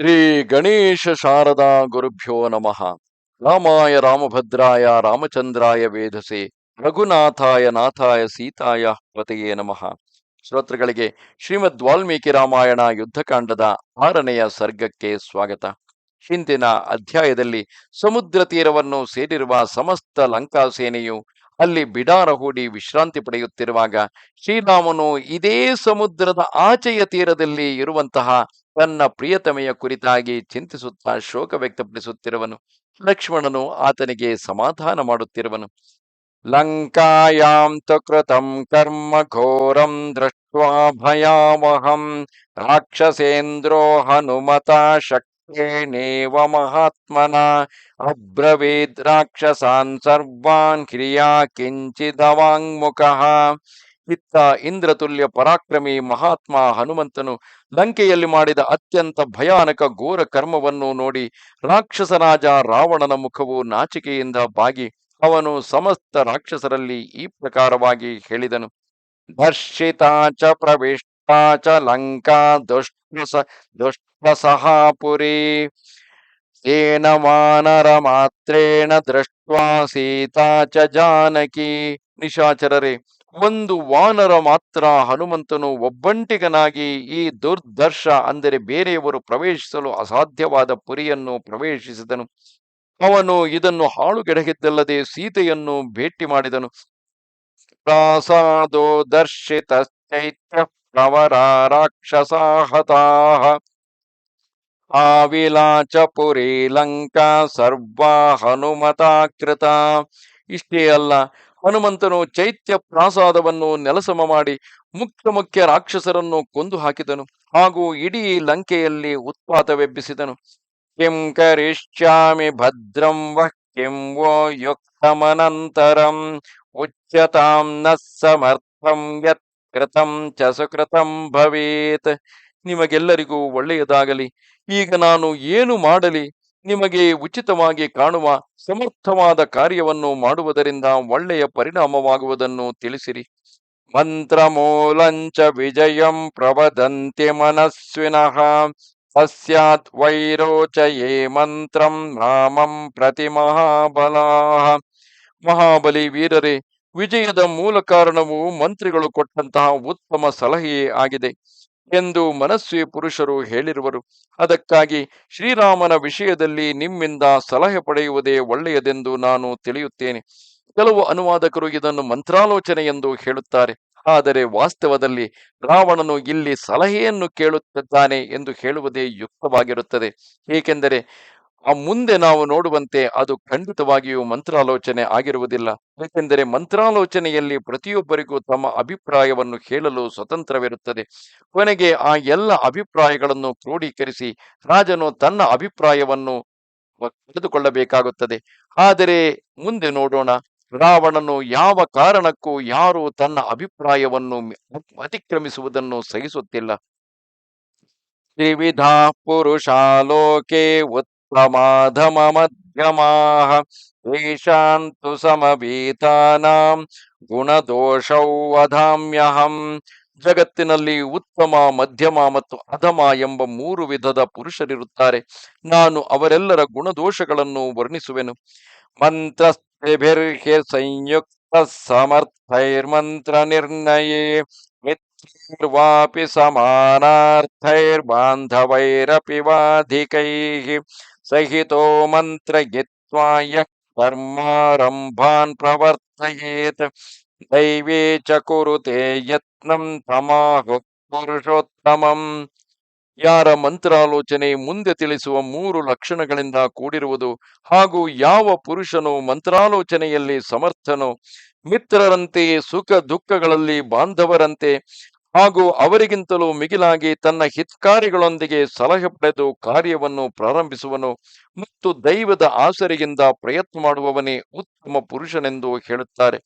ಶ್ರೀ ಗಣೇಶ ಶಾರದಾ ಗುರುಭ್ಯೋ ನಮಃ. ರಾಮಾಯ ರಾಮಭದ್ರಾಯ, ರಾಮಚಂದ್ರಾಯ ವೇಧಸೆ ರಘುನಾಥಾಯ, ನಾಥಾಯ, ಸೀತಾಯ ಪತೆಯೇ ನಮಃ. ಶ್ರೋತೃಗಳಿಗೆ ಶ್ರೀಮದ್ ವಾಲ್ಮೀಕಿ ರಾಮಾಯಣ ಯುದ್ಧಕಾಂಡದ ಆರನೆಯ ಸರ್ಗಕ್ಕೆ ಸ್ವಾಗತ. ಹಿಂದಿನ ಅಧ್ಯಾಯದಲ್ಲಿ ಸಮುದ್ರ ತೀರವನ್ನು ಸೇರಿರುವ ಸಮಸ್ತ ಲಂಕಾ ಸೇನೆಯು ಅಲ್ಲಿ ಬಿಡಾರ ಹೂಡಿ ವಿಶ್ರಾಂತಿ ಪಡೆಯುತ್ತಿರುವಾಗ ಶ್ರೀರಾಮನು ಇದೇ ಸಮುದ್ರದ ಆಚೆಯ ತೀರದಲ್ಲಿ ಇರುವಂತಹ ತನ್ನ ಪ್ರಿಯತಮೆಯ ಕುರಿತಾಗಿ ಚಿಂತಿಸುತ್ತಾ ಶೋಕ ವ್ಯಕ್ತಪಡಿಸುತ್ತಿರುವನು, ಲಕ್ಷ್ಮಣನು ಆತನಿಗೆ ಸಮಾಧಾನ ಮಾಡುತ್ತಿರುವನು. ಲಂಕಾಯಾಂ ಕೃತಂ ಕರ್ಮ ಘೋರಂ ದೃಷ್ಟ್ವಾ ಭಯಾವಹಂ ರಾಕ್ಷಸೇಂದ್ರೋ ಹನುಮತ ಶಕ್ತೇನೇವ ಮಹಾತ್ಮನ ಅಬ್ರವೀದ್ ರಾಕ್ಷಸಾನ್ ಸರ್ವಾನ್ ಕ್ರಿಯಾ ಕಿಂಚಿದವಾಂಗ್ಮುಖಃ. ಇತ್ತ ಇಂದ್ರತುಲ್ಯ ಪರಾಕ್ರಮಿ ಮಹಾತ್ಮ ಹನುಮಂತನು ಲಂಕೆಯಲ್ಲಿ ಮಾಡಿದ ಅತ್ಯಂತ ಭಯಾನಕ ಘೋರ ಕರ್ಮವನ್ನು ನೋಡಿ ರಾಕ್ಷಸರಾಜ ರಾವಣನ ಮುಖವು ನಾಚಿಕೆಯಿಂದ ಬಾಗಿ ಅವನು ಸಮಸ್ತ ರಾಕ್ಷಸರಲ್ಲಿ ಈ ಪ್ರಕಾರವಾಗಿ ಹೇಳಿದನು. ದರ್ಶಿತಾ ಚ ಲಂಕಾ ದುಷ್ಟಸ ದುಷ್ಟಸಹಾಪುರಿ ತೇನ ಮಾನರ ಮಾತ್ರೇಣ ದೃಷ್ಟ್ವಾ ಸೀತಾ ಚ ಜಾನಕಿ. ನಿಶಾಚರರೇ ಒಂದು ವಾನರ ಮಾತ್ರ ಹನುಮಂತನು ಒಬ್ಬಂಟಿಗನಾಗಿ ಈ ದುರ್ದರ್ಶ ಅಂದರೆ ಬೇರೆಯವರು ಪ್ರವೇಶಿಸಲು ಅಸಾಧ್ಯವಾದ ಪುರಿಯನ್ನು ಪ್ರವೇಶಿಸಿದನು. ಅವನು ಇದನ್ನು ಹಾಳುಗೆಡಗಿದ್ದಲ್ಲದೆ ಸೀತೆಯನ್ನು ಭೇಟಿ ಮಾಡಿದನು. ಪ್ರಾಸಾದೋ ದರ್ಶಿತ ಚೈತ್ಯ ಪ್ರವರ ರಾಕ್ಷಸಾಹತಾ ಆವಿಲಾಚ ಪುರಿ ಲಂಕಾ ಸರ್ವಾ ಹನುಮತಾಕೃತ. ಇಷ್ಟೇ ಅಲ್ಲ ಹನುಮಂತನು ಚೈತ್ಯ ಪ್ರಾಸಾದವನ್ನು ನೆಲಸಮ ಮಾಡಿ ಮುಖ್ಯ ಮುಖ್ಯ ರಾಕ್ಷಸರನ್ನು ಕೊಂದು ಹಾಕಿದನು ಹಾಗೂ ಇಡೀ ಲಂಕೆಯಲ್ಲಿ ಉತ್ಪಾತವೆಬ್ಬಿಸಿದನು. ಕಿಂ ಕರಿಷ್ಯಾಮಿ ಭದ್ರಂ ವಃ ವೋ ಯುಕ್ತಮನಂತರಂ ಉಚ್ಯತಾಂ ನ ಸಮರ್ಥಂ ಯತ್ ಕೃತಂ ಚ ಭವೇತ್. ನಿಮಗೆಲ್ಲರಿಗೂ ಒಳ್ಳೆಯದಾಗಲಿ. ಈಗ ನಾನು ಏನು ಮಾಡಲಿ? ನಿಮಗೆ ಉಚಿತವಾಗಿ ಕಾಣುವ ಸಮರ್ಥವಾದ ಕಾರ್ಯವನ್ನು ಮಾಡುವುದರಿಂದ ಒಳ್ಳೆಯ ಪರಿಣಾಮವಾಗುವುದನ್ನು ತಿಳಿಸಿರಿ. ಮಂತ್ರ ಮೂಲಂಚ ವಿಜಯಂ ಪ್ರವದಂತೆ ಮನಸ್ವಿನಃ. ವೈರೋಚ ವೈರೋಚಯೇ ಮಂತ್ರಂ ರಾಮಂ ಪ್ರತಿ ಮಹಾಬಲಾಹ ಮಹಾಬಲಿ ವೀರರೇ, ವಿಜಯದ ಮೂಲ ಕಾರಣವು ಮಂತ್ರಿಗಳು ಕೊಟ್ಟಂತಹ ಉತ್ತಮ ಸಲಹೆಯೇ ಆಗಿದೆ. ಎಂದು ಮನಸ್ವಿ ಪುರುಷರು ಹೇಳಿರುವರು. ಅದಕ್ಕಾಗಿ ಶ್ರೀರಾಮನ ವಿಷಯದಲ್ಲಿ ನಿಮ್ಮಿಂದ ಸಲಹೆ ಪಡೆಯುವುದೇ ಒಳ್ಳೆಯದೆಂದು ನಾನು ತಿಳಿಯುತ್ತೇನೆ. ಕೆಲವು ಅನುವಾದಕರು ಇದನ್ನು ಮಂತ್ರಾಲೋಚನೆ ಎಂದು ಹೇಳುತ್ತಾರೆ. ಆದರೆ ವಾಸ್ತವದಲ್ಲಿ ರಾವಣನು ಇಲ್ಲಿ ಸಲಹೆಯನ್ನು ಕೇಳುತ್ತಿದ್ದಾನೆ ಎಂದು ಹೇಳುವುದೇ ಯುಕ್ತವಾಗಿರುತ್ತದೆ. ಏಕೆಂದರೆ ಆ ಮುಂದೆ ನಾವು ನೋಡುವಂತೆ ಅದು ಖಂಡಿತವಾಗಿಯೂ ಮಂತ್ರಾಲೋಚನೆ ಆಗಿರುವುದಿಲ್ಲ. ಏಕೆಂದರೆ ಮಂತ್ರಾಲೋಚನೆಯಲ್ಲಿ ಪ್ರತಿಯೊಬ್ಬರಿಗೂ ತಮ್ಮ ಅಭಿಪ್ರಾಯವನ್ನು ಹೇಳಲು ಸ್ವತಂತ್ರವಿರುತ್ತದೆ. ಕೊನೆಗೆ ಆ ಎಲ್ಲ ಅಭಿಪ್ರಾಯಗಳನ್ನು ಕ್ರೋಢೀಕರಿಸಿ ರಾಜನು ತನ್ನ ಅಭಿಪ್ರಾಯವನ್ನು ಪಡೆದುಕೊಳ್ಳಬೇಕಾಗುತ್ತದೆ ಆದರೆ ಮುಂದೆ ನೋಡೋಣ, ರಾವಣನು ಯಾವ ಕಾರಣಕ್ಕೂ ಯಾರು ತನ್ನ ಅಭಿಪ್ರಾಯವನ್ನು ಅತಿಕ್ರಮಿಸುವುದನ್ನು ಸಹಿಸುತ್ತಿಲ್ಲ. ತ್ರಿವಿಧ ಪುರುಷಾಲೋಕೆ ಉತ್ತಮಾಧಮ ಮಧ್ಯಮಾಹ ಏಷಾಂತು ಸಮವೀತಾನಾಂ ಗುಣದೋಷೌ ವಧಾಮ್ಯಹಂ ಜಗತ್ತಿನಲ್ಲಿ ಉತ್ತಮ, ಮಧ್ಯಮ ಮತ್ತು ಅಧಮ ಎಂಬ ಮೂರು ವಿಧದ ಪುರುಷರಿರುತ್ತಾರೆ. ನಾನು ಅವರೆಲ್ಲರ ಗುಣದೋಷಗಳನ್ನು ವರ್ಣಿಸುವೆನು. ಮಂತ್ರಸ್ಥಿಭಿರ್ಹಿ ಸಂಯುಕ್ತ ಸಮರ್ಥೈರ್ಮಂತ್ರ ನಿರ್ಣಯೇ ಮಿತ್ರೈರ್ವಾಪಿ ಸಮಾನಾರ್ಥೈರ್ಬಾಂಧವೈರಪಿ ವಾಧಿಕೈಃ ಮಂತ್ರ ಮಂತ್ರಯಿತ್ವಾಯ ಕರ್ಮಾರಂಭಾನ್ ಪ್ರವರ್ತಯೇತ್ ದೈವೇ ಕುರುತೆ ಯತ್ನಂ ತಮಾಹು ಪುರುಷೋತ್ತಮಂ ಯಾರ ಮಂತ್ರಾಲೋಚನೆ ಮುಂದೆ ತಿಳಿಸುವ ಮೂರು ಲಕ್ಷಣಗಳಿಂದ ಕೂಡಿರುವುದು ಹಾಗೂ ಯಾವ ಪುರುಷನು ಮಂತ್ರಾಲೋಚನೆಯಲ್ಲಿ ಸಮರ್ಥನೋ ಮಿತ್ರರಂತೆ ಸುಖ ದುಃಖಗಳಲ್ಲಿ ಬಾಂಧವರಂತೆ ಹಾಗೂ ಅವರಿಗಿಂತಲೂ ಮಿಗಿಲಾಗಿ ತನ್ನ ಹಿತ್ಕಾರಿಗಳೊಂದಿಗೆ ಸಲಹೆ ಪಡೆದು ಕಾರ್ಯವನ್ನು ಪ್ರಾರಂಭಿಸುವನು ಮತ್ತು ದೈವದ ಆಸರೆಯಿಂದ ಪ್ರಯತ್ನ ಮಾಡುವವನೇ ಉತ್ತಮ ಪುರುಷನೆಂದು ಹೇಳುತ್ತಾರೆ.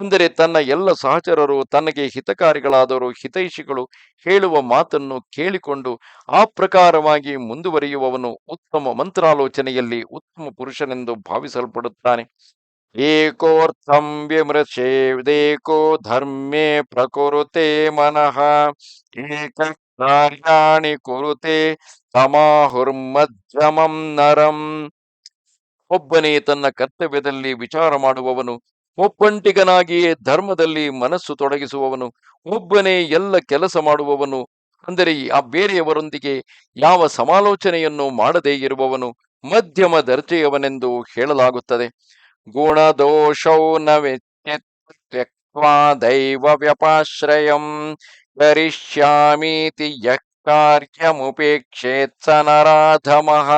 ಅಂದರೆ ತನ್ನ ಎಲ್ಲ ಸಹಚರರು, ತನಗೆ ಹಿತಕಾರಿಗಳಾದವರು, ಹಿತೈಷಿಗಳು ಹೇಳುವ ಮಾತನ್ನು ಕೇಳಿಕೊಂಡು ಆ ಪ್ರಕಾರವಾಗಿ ಮುಂದುವರಿಯುವವನು ಉತ್ತಮ ಮಂತ್ರಾಲೋಚನೆಯಲ್ಲಿ ಉತ್ತಮ ಪುರುಷನೆಂದು ಭಾವಿಸಲ್ಪಡುತ್ತಾನೆ. ಏಕೋರ್ಥಂ ವಿಮೃಶೇದೇಕೋ ಧರ್ಮೇ ಪ್ರಕುರುತೆ ಮನಃ ಏಕ ಕಾರ್ಯಾಣಿ ಕುರುತೆ ಸಮಾಹುರ್ಮಧ್ಯಮಂ ನರಂ. ಒಬ್ಬನೇ ತನ್ನ ಕರ್ತವ್ಯದಲ್ಲಿ ವಿಚಾರ ಮಾಡುವವನು, ಒಬ್ಬಂಟಿಗನಾಗಿಯೇ ಧರ್ಮದಲ್ಲಿ ಮನಸ್ಸು ತೊಡಗಿಸುವವನು, ಒಬ್ಬನೇ ಎಲ್ಲ ಕೆಲಸ ಮಾಡುವವನು, ಅಂದರೆ ಆ ಬೇರೆಯವರೊಂದಿಗೆ ಯಾವ ಸಮಾಲೋಚನೆಯನ್ನು ಮಾಡದೇ ಇರುವವನು ಮಧ್ಯಮ ದರ್ಜೆಯವನೆಂದು ಹೇಳಲಾಗುತ್ತದೆ. गुणदोषौ न व्यपाश्रय त्यक्त्वा दैवव्यपाश्रयम् करिष्यामीति यः स नराधमः।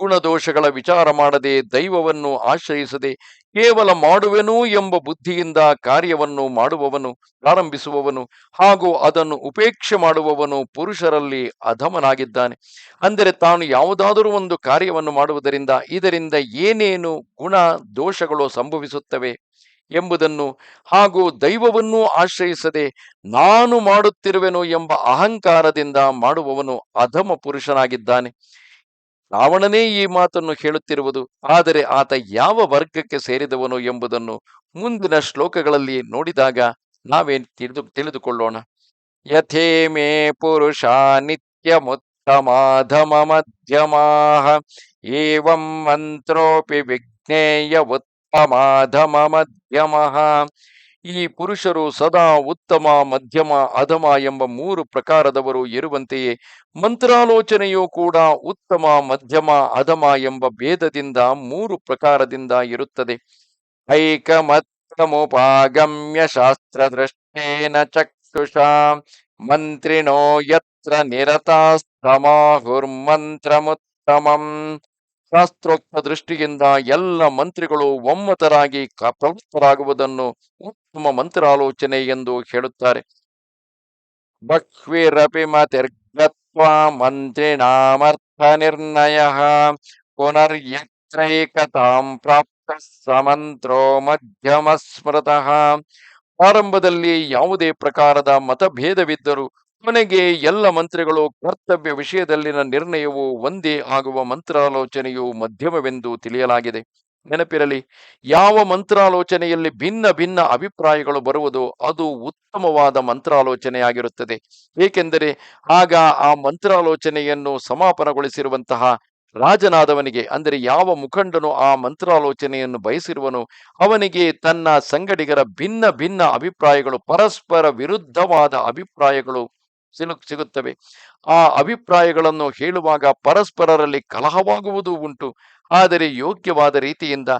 ಗುಣದೋಷಗಳ ವಿಚಾರ ಮಾಡದೆ ದೈವವನ್ನು ಆಶ್ರಯಿಸದೆ ಕೇವಲ ಮಾಡುವೆನು ಎಂಬ ಬುದ್ಧಿಯಿಂದ ಕಾರ್ಯವನ್ನು ಮಾಡುವವನು, ಪ್ರಾರಂಭಿಸುವವನು ಹಾಗೂ ಅದನ್ನು ಉಪೇಕ್ಷೆ ಮಾಡುವವನು ಪುರುಷರಲ್ಲಿ ಅಧಮನಾಗಿದ್ದಾನೆ. ಅಂದರೆ ತಾನು ಯಾವುದಾದರೂ ಒಂದು ಕಾರ್ಯವನ್ನು ಮಾಡುವುದರಿಂದ ಇದರಿಂದ ಏನೇನು ಗುಣ ದೋಷಗಳು ಸಂಭವಿಸುತ್ತವೆ ಎಂಬುದನ್ನು ಹಾಗೂ ದೈವವನ್ನು ಆಶ್ರಯಿಸದೆ ನಾನು ಮಾಡುತ್ತಿರುವೆನು ಎಂಬ ಅಹಂಕಾರದಿಂದ ಮಾಡುವವನು ಅಧಮ ಪುರುಷನಾಗಿದ್ದಾನೆ. ರಾವಣನೇ ಈ ಮಾತನ್ನು ಹೇಳುತ್ತಿರುವುದು, ಆದರೆ ಆತ ಯಾವ ವರ್ಗಕ್ಕೆ ಸೇರಿದವನು ಎಂಬುದನ್ನು ಮುಂದಿನ ಶ್ಲೋಕಗಳಲ್ಲಿ ನೋಡಿದಾಗ ನಾವೇ ತಿಳಿದು, ತಿಳಿದುಕೊಳ್ಳೋಣ. ಯಥೇ ಮೇ ಪುರುಷ ನಿತ್ಯಮುತ್ತಮಾಧಮ ಏವಂ ಮಂತ್ರೋಪಿ ವಿಘ್ನೇಯ ಉತ್ತಮಾಧಮ ಮಧ್ಯಮಃ. ಈ ಪುರುಷರು ಸದಾ ಉತ್ತಮ, ಮಧ್ಯಮ, ಅಧಮ ಎಂಬ ಮೂರು ಪ್ರಕಾರದವರು ಇರುವಂತೆಯೇ ಮಂತ್ರಾಲೋಚನೆಯೂ ಕೂಡ ಉತ್ತಮ, ಮಧ್ಯಮ, ಅಧಮ ಎಂಬ ಭೇದದಿಂದ ಮೂರು ಪ್ರಕಾರದಿಂದ ಇರುತ್ತದೆ. ಐಕಮತ್ತಮುಪಾಗಮ್ಯ ಶಾಸ್ತ್ರ ದೃಷ್ಟೇನ ಚಕ್ಷುಷ ಮಂತ್ರಿಣೋ ಯತ್ರ ನಿರತಾಸ್ತಮಾಹುರ್ಮಂತ್ರಮುತ್ತಮಂ ಶಾಸ್ತ್ರೋಕ್ತ ದೃಷ್ಟಿಯಿಂದ ಎಲ್ಲ ಮಂತ್ರಿಗಳು ಒಮ್ಮತರಾಗಿ ಪ್ರವೃತ್ತರಾಗುವುದನ್ನು ಉತ್ತಮ ಮಂತ್ರಾಲೋಚನೆ ಎಂದು ಹೇಳುತ್ತಾರೆ. ಬಹ್ವಿರಪಿ ಮತಿರ್ಗತ್ವ ಮಂತ್ರಿಣಾಮರ್ಥ ನಿರ್ಣಯ. ಪುನರ್ಯತ್ರೈಕತಾಂ ಪ್ರಾಪ್ತ ಸಮಂತ್ರೋ ಮಧ್ಯಮ ಸ್ಮೃತಃ. ಆರಂಭದಲ್ಲಿ ಯಾವುದೇ ಪ್ರಕಾರದ ಮತಭೇದವಿದ್ದರೂ ಕೊನೆಗೆ ಎಲ್ಲ ಮಂತ್ರಿಗಳು ಕರ್ತವ್ಯ ವಿಷಯದಲ್ಲಿನ ನಿರ್ಣಯವು ಒಂದೇ ಆಗುವ ಮಂತ್ರಾಲೋಚನೆಯು ಮಧ್ಯಮವೆಂದು ತಿಳಿಯಲಾಗಿದೆ. ನೆನಪಿರಲಿ, ಯಾವ ಮಂತ್ರಾಲೋಚನೆಯಲ್ಲಿ ಭಿನ್ನ ಭಿನ್ನ ಅಭಿಪ್ರಾಯಗಳು ಬರುವುದು ಅದು ಉತ್ತಮವಾದ ಮಂತ್ರಾಲೋಚನೆಯಾಗಿರುತ್ತದೆ. ಏಕೆಂದರೆ, ಆಗ ಆ ಮಂತ್ರಾಲೋಚನೆಯನ್ನು ಸಮಾಪನಗೊಳಿಸಿರುವಂತಹ ರಾಜನಾದವನಿಗೆ, ಅಂದರೆ ಯಾವ ಮುಖಂಡನು ಆ ಮಂತ್ರಾಲೋಚನೆಯನ್ನು ಬಯಸಿರುವನು, ಅವನಿಗೆ ತನ್ನ ಸಂಗಡಿಗರ ಭಿನ್ನ ಭಿನ್ನ ಅಭಿಪ್ರಾಯಗಳು, ಪರಸ್ಪರ ವಿರುದ್ಧವಾದ ಅಭಿಪ್ರಾಯಗಳು ಸಿಗುತ್ತವೆ. ಆ ಅಭಿಪ್ರಾಯಗಳನ್ನು ಹೇಳುವಾಗ ಪರಸ್ಪರರಲ್ಲಿ ಕಲಹವಾಗುವುದು ಉಂಟು. ಆದರೆ ಯೋಗ್ಯವಾದ ರೀತಿಯಿಂದ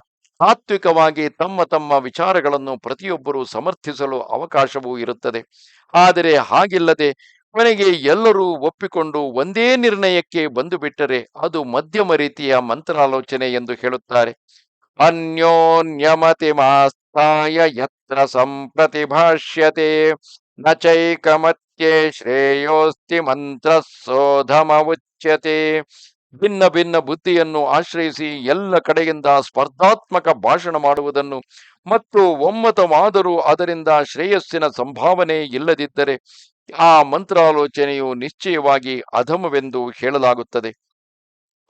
ತಾತ್ವಿಕವಾಗಿ ತಮ್ಮ ತಮ್ಮ ವಿಚಾರಗಳನ್ನು ಪ್ರತಿಯೊಬ್ಬರು ಸಮರ್ಥಿಸಲು ಅವಕಾಶವೂ ಇರುತ್ತದೆ. ಆದರೆ ಹಾಗಿಲ್ಲದೆ ಕೊನೆಗೆ ಎಲ್ಲರೂ ಒಪ್ಪಿಕೊಂಡು ಒಂದೇ ನಿರ್ಣಯಕ್ಕೆ ಬಂದು ಬಿಟ್ಟರೆ ಅದು ಮಧ್ಯಮ ರೀತಿಯ ಮಂತ್ರಾಲೋಚನೆ ಎಂದು ಹೇಳುತ್ತಾರೆ. ಅನ್ಯೋನ್ಯಮತಿ ಮಾಸ್ತಾಯ ಯತ್ರ ಸಂಪ್ರತಿಭಾಷ್ಯತೆ ಚೈಕಮತ್ಯೆ ಶ್ರೇಯೋಸ್ತಿ ಮಂತ್ರ ಸೋಧಮ ಉಚ್ಯತೆ ಭಿನ್ನ ಭಿನ್ನ ಬುದ್ಧಿಯನ್ನು ಆಶ್ರಯಿಸಿ ಎಲ್ಲ ಕಡೆಯಿಂದ ಸ್ಪರ್ಧಾತ್ಮಕ ಭಾಷಣ ಮಾಡುವುದನ್ನು ಮತ್ತು ಒಮ್ಮತವಾದರೂ ಅದರಿಂದ ಶ್ರೇಯಸ್ಸಿನ ಸಂಭಾವನೆ ಇಲ್ಲದಿದ್ದರೆ ಆ ಮಂತ್ರಾಲೋಚನೆಯು ನಿಶ್ಚಯವಾಗಿ ಅಧಮವೆಂದು ಹೇಳಲಾಗುತ್ತದೆ.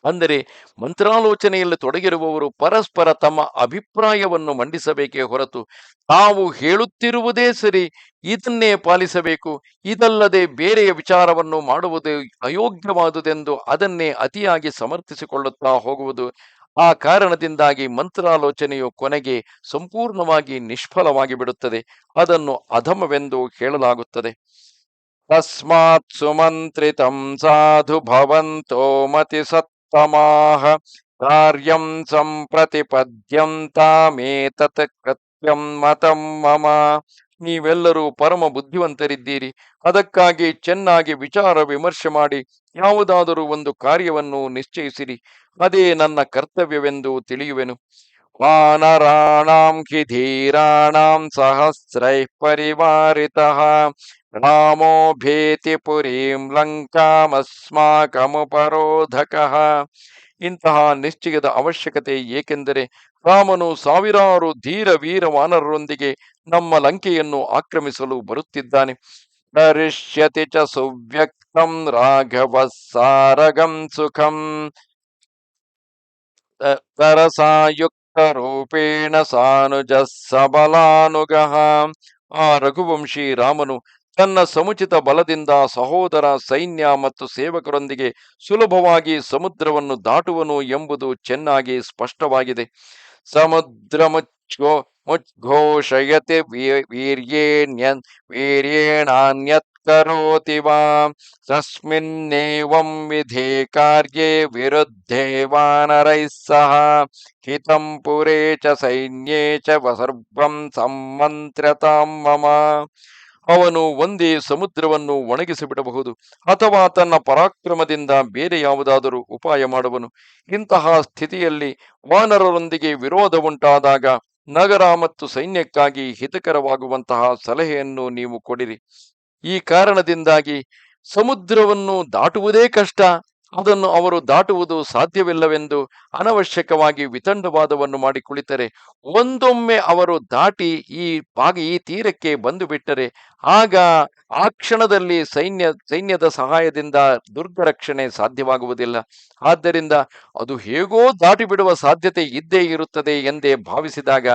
ಅಂದರೆ ಮಂತ್ರಾಲೋಚನೆಯಲ್ಲಿ ತೊಡಗಿರುವವರು ಪರಸ್ಪರ ತಮ್ಮ ಅಭಿಪ್ರಾಯವನ್ನು ಮಂಡಿಸಬೇಕೇ ಹೊರತು ತಾವು ಹೇಳುತ್ತಿರುವುದೇ ಸರಿ ಇದನ್ನೇ ಪಾಲಿಸಬೇಕು, ಇದಲ್ಲದೆ ಬೇರೆಯ ವಿಚಾರವನ್ನು ಮಾಡುವುದು ಅಯೋಗ್ಯವಾದುದೆಂದು ಅದನ್ನೇ ಅತಿಯಾಗಿ ಸಮರ್ಥಿಸಿಕೊಳ್ಳುತ್ತಾ ಹೋಗುವುದು ಆ ಕಾರಣದಿಂದಾಗಿ ಮಂತ್ರಾಲೋಚನೆಯು ಕೊನೆಗೆ ಸಂಪೂರ್ಣವಾಗಿ ನಿಷ್ಫಲವಾಗಿ ಬಿಡುತ್ತದೆ ಅದನ್ನು ಅಧಮವೆಂದು ಹೇಳಲಾಗುತ್ತದೆ. ತಸ್ಮಾತ್ ಸುಮಂತ್ರಿತಂ ಸಾಧು ಭವಂತೋ ಮತಿ ಸತ್ತಮಾಹ ಕಾರ್ಯಂ ಸಂಪ್ರತಿಪದ್ಯಂತಾಮೇತತ್ ಕೃತ್ಯಂ ಮತಂ ಮಮ ನೀವೆಲ್ಲರೂ ಪರಮ ಬುದ್ಧಿವಂತರಿದ್ದೀರಿ. ಅದಕ್ಕಾಗಿ ಚೆನ್ನಾಗಿ ವಿಚಾರ ವಿಮರ್ಶೆ ಮಾಡಿ, ಯಾವುದಾದರೂ ಒಂದು ಕಾರ್ಯವನ್ನು ನಿಶ್ಚಯಿಸಿರಿ. ಅದೇ ನನ್ನ ಕರ್ತವ್ಯವೆಂದು ತಿಳಿಯುವೆನು. ವಾನರಾಣಾಂ ಧೀರಾಣಾಂ ಸಹಸ್ರೈ ಪರಿವಾರಿತಃ ರಾಮೋ ಭೀತಿ ಪುರೀಂ ಲಂಕಾಮಸ್ಮಾಕಮುಪರೋಧಕಃ ಇಂತಹ ನಿಶ್ಚಯದ ಅವಶ್ಯಕತೆ ಏಕೆಂದರೆ ರಾಮನು ಸಾವಿರಾರು ಧೀರ ವೀರ ವಾನರರೊಂದಿಗೆ ನಮ್ಮ ಲಂಕೆಯನ್ನು ಆಕ್ರಮಿಸಲು ಬರುತ್ತಿದ್ದಾನೆ. ಕರಿಷ್ಯತಿ ಚ ಸುವ್ಯಕ್ತಂ ರಾಘವ ಸಾರಗಂ ಸುಖಂ. ತರಸಾಯುಕ್ತ ರೂಪೇಣ ಸಾನುಜ ಸಬಲಾನುಗಃ. ಆ ರಘುವಂಶಿ ರಾಮನು ತನ್ನ ಸಮುಚಿತ ಬಲದಿಂದ ಸಹೋದರ, ಸೈನ್ಯ ಮತ್ತು ಸೇವಕರೊಂದಿಗೆ ಸುಲಭವಾಗಿ ಸಮುದ್ರವನ್ನು ದಾಟುವನು ಎಂಬುದು ಚೆನ್ನಾಗಿ ಸ್ಪಷ್ಟವಾಗಿದೆ. ಸಮುದ್ರ ಮುಚ್ಛೋ ಮುಚ್ಘೋಷಯತೆ ವೀ- ವೀರ್ಯೇಣ್ಯ ವೀರ್ಯೇಣಾನ್ಯತ್ ಕರೋತಿ ವಾ ತಸ್ಮಿನ್ನೇವಂ ವಿಧೇ ಕಾರ್ಯೇ ವಿರುದ್ಧೇ ವಾನರೈಃ ಸಹ, ಹಿತಂ ಪುರೇ ಚ ಸೈನ್ಯೇ ಚ ಸರ್ವಂ ಸಮ್ಮಂತ್ರ್ಯತಾಂ ಮಮ. ಅವನು ಒಂದೇ ಸಮುದ್ರವನ್ನು ಒಣಗಿಸಿಬಿಡಬಹುದು ಅಥವಾ ತನ್ನ ಪರಾಕ್ರಮದಿಂದ ಬೇರೆ ಯಾವುದಾದರೂ ಉಪಾಯ ಮಾಡುವನು. ಇಂತಹ ಸ್ಥಿತಿಯಲ್ಲಿ ವಾನರರೊಂದಿಗೆ ವಿರೋಧ ಉಂಟಾದಾಗ ನಗರ ಮತ್ತು ಸೈನ್ಯಕ್ಕಾಗಿ ಹಿತಕರವಾಗುವಂತಹ ಸಲಹೆಯನ್ನು ನೀವು ಕೊಡಿರಿ. ಈ ಕಾರಣದಿಂದಾಗಿ ಸಮುದ್ರವನ್ನು ದಾಟುವುದೇ ಕಷ್ಟ. ಅದನ್ನು ಅವರು ದಾಟುವುದು ಸಾಧ್ಯವಿಲ್ಲವೆಂದು ಅನವಶ್ಯಕವಾಗಿ ವಿತಂಡವಾದವನ್ನು ಮಾಡಿ ಕುಳಿತರೆ, ಒಂದೊಮ್ಮೆ ಅವರು ದಾಟಿ ಈ ಬಾಗಿ, ಈ ತೀರಕ್ಕೆ ಬಂದು ಬಿಟ್ಟರೆ, ಆಗ ಆ ಕ್ಷಣದಲ್ಲಿ ಸೈನ್ಯ, ಸೈನ್ಯದ ಸಹಾಯದಿಂದ ದುರ್ಗ ರಕ್ಷಣೆ ಸಾಧ್ಯವಾಗುವುದಿಲ್ಲ. ಆದ್ದರಿಂದ ಅದು ಹೇಗೋ ದಾಟಿ ಬಿಡುವ ಸಾಧ್ಯತೆ ಇದ್ದೇ ಇರುತ್ತದೆ ಎಂದೇ ಭಾವಿಸಿದಾಗ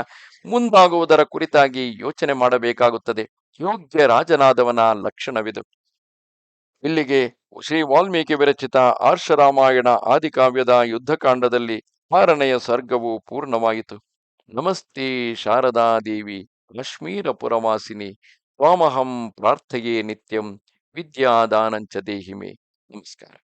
ಮುಂದಾಗುವುದರ ಕುರಿತಾಗಿ ಯೋಚನೆ ಮಾಡಬೇಕಾಗುತ್ತದೆ. ಯೋಗ್ಯ ರಾಜನಾದವನ ಲಕ್ಷಣವಿದು. ಇಲ್ಲಿಗೆ ಶ್ರೀ ವಾಲ್ಮೀಕಿ ವಿರಚಿತ ಆರ್ಷರಾಮಾಯಣ ಆದಿಕಾವ್ಯದ ಯುದ್ಧಕಾಂಡದಲ್ಲಿ ಆರನೆಯ ಸರ್ಗವು ಪೂರ್ಣವಾಯಿತು. ನಮಸ್ತೆ ಶಾರದಾ ದೇವಿ ಕಾಶ್ಮೀರ ಪುರವಾಸಿನಿ ತ್ವಾಮಹಂ ಪ್ರಾರ್ಥಯೇ ನಿತ್ಯಂ ವಿದ್ಯಾದಾನಂಚ ದೇಹಿಮೆ. ನಮಸ್ಕಾರ.